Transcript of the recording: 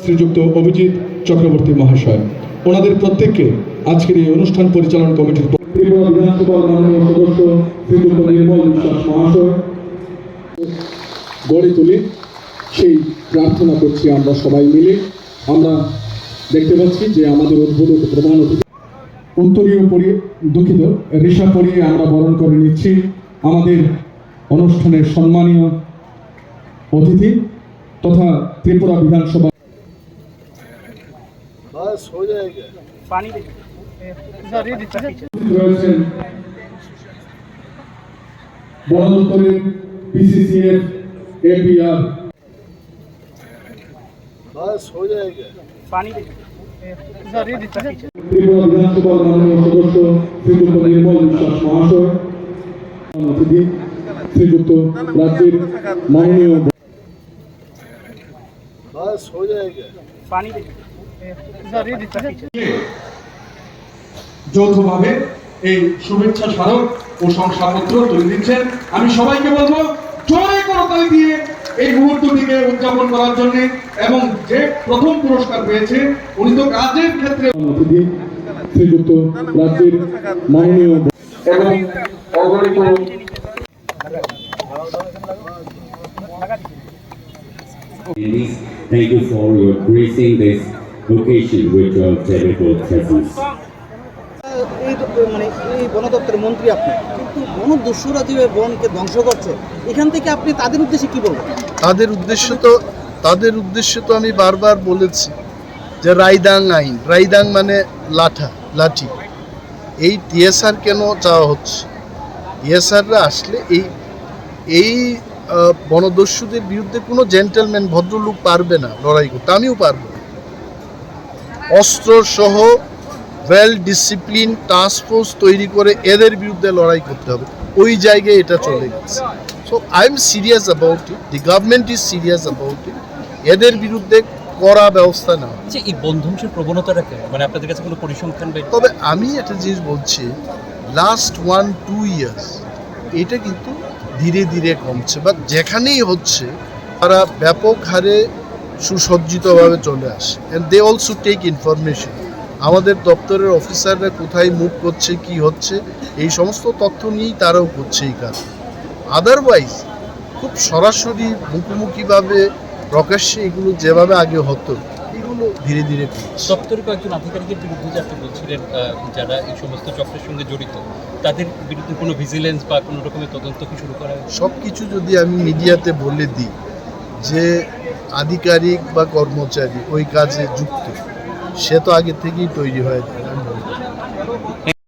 শ্রীযুক্ত অভিজিৎ চক্রবর্তী মহাশয়। ওনাদের প্রত্যেককে আজকের এই অনুষ্ঠান পরিচালনা কমিটির বিধানসভার মাননীয় সদস্য শ্রীযুক্ত নির্মল বিশ্বাস মহাশয়। গড়ে তুলে। সেই প্রার্থনা করছি আমরা সবাই মিলে। আমরা দেখতে পাচ্ছি যে আমাদের উদ্বোধক প্রধান অতিথি উত্তরীয় পরিয়ে দুঃখিত ঋষা পরিয়ে আমরা বরণ করে নিচ্ছি আমাদের অনুষ্ঠানের সম্মানীয় অতিথি তথা ত্রিপুরা বিধানসভা बस हो जाएगा पानी दे सर ये दीजिए রয়েছেন বনদপ্তরের পিসিসিএফ এপিআর बस हो जाएगा पानी दे सर ये दीजिए ত্রিপুরা বিধানসভার মাননীয় সদস্য শ্রীযুক্ত নির্মল বিশ্বাস মহাশয় অতিথি শ্রীযুক্ত রাজ্যের মাননীয় बस हो जाएगा पानी दे सर ये दीजिए যৌথভাবে এই শুভেচ্ছা স্মারক ও শংসাপত্র তুলে দিচ্ছেন। আমি সবাইকে বলব জোরে করতালি দিয়ে এই মুহূর্তটিকে উদযাপন করার জন্য এবং যে প্রথম পুরস্কার পেয়েছে উনি তো কাজের ক্ষেত্রে শ্রীযুক্ত রাজ্যের মাননীয় এবং অগণিত thank you for your gracing this occasion with your terrible presence. এই তো- মানে এই বন দপ্তরের মন্ত্রী আপনি। কিন্তু বন দস্যুরা যে বনকে ধ্বংস করছে এখান থেকে আপনি তাদের উদ্দেশ্যে কি বলবেন? তাদের উদ্দেশ্য তো তাদের উদ্দেশ্য তো আমি বারবার বলেছি যে রাইদাং আইন রাইদাং মানে লাঠা লাঠি। এই টিএসআর কেন চাওয়া হচ্ছে? টিএসআররা আসলে এই এই বনদস্যুদের বিরুদ্ধে কোনো জেন্টেলম্যান ভদ্রলোক পারবে না লড়াই করতে। আমিও পারব না। অস্ত্র সহ ওয়েল ডিসিপ্লিন টাস্ক ফোর্স তৈরি করে এদের বিরুদ্ধে লড়াই করতে হবে। ওই জায়গায় এটা চলে গেছে। So I am serious about it the government is serious about it এদের বিরুদ্ধে কড়া ব্যবস্থা নেওয়া। যে এই বন প্রবণতাটা মানে আপনাদের কাছে কোনো পরিসংখ্যান তবে আমি একটা জিনিস বলছি লাস্ট ওয়ান টু ইয়ার্স এটা কিন্তু ধীরে ধীরে কমছে। বা যেখানেই হচ্ছে তারা ব্যাপক হারে সুসজ্জিতভাবে চলে আসে। And they also take information আমাদের দপ্তরের অফিসাররা কোথায় মুভ করছে কি হচ্ছে এই সমস্ত তথ্য নিয়েই তারাও করছে এই কাজ। আদারওয়াইজ খুব সরাসরি মুখোমুখিভাবে প্রকাশ্যে এগুলো যেভাবে আগে হতো এগুলো ধীরে ধীরে দপ্তরের কয়েকজন আধিকারিকের বিরুদ্ধে যে আপনি বলছিলেন যারা এই সমস্ত চক্রের সঙ্গে জড়িত তাদের বিরুদ্ধে কোনো ভিজিলেন্স বা কোনো রকমের তদন্ত কি শুরু করা সব কিছু যদি আমি মিডিয়াতে বলে দিই যে আধিকারিক বা কর্মচারী ওই কাজে যুক্ত সে তো আগে থেকেই তৈরি হয়ে বলব।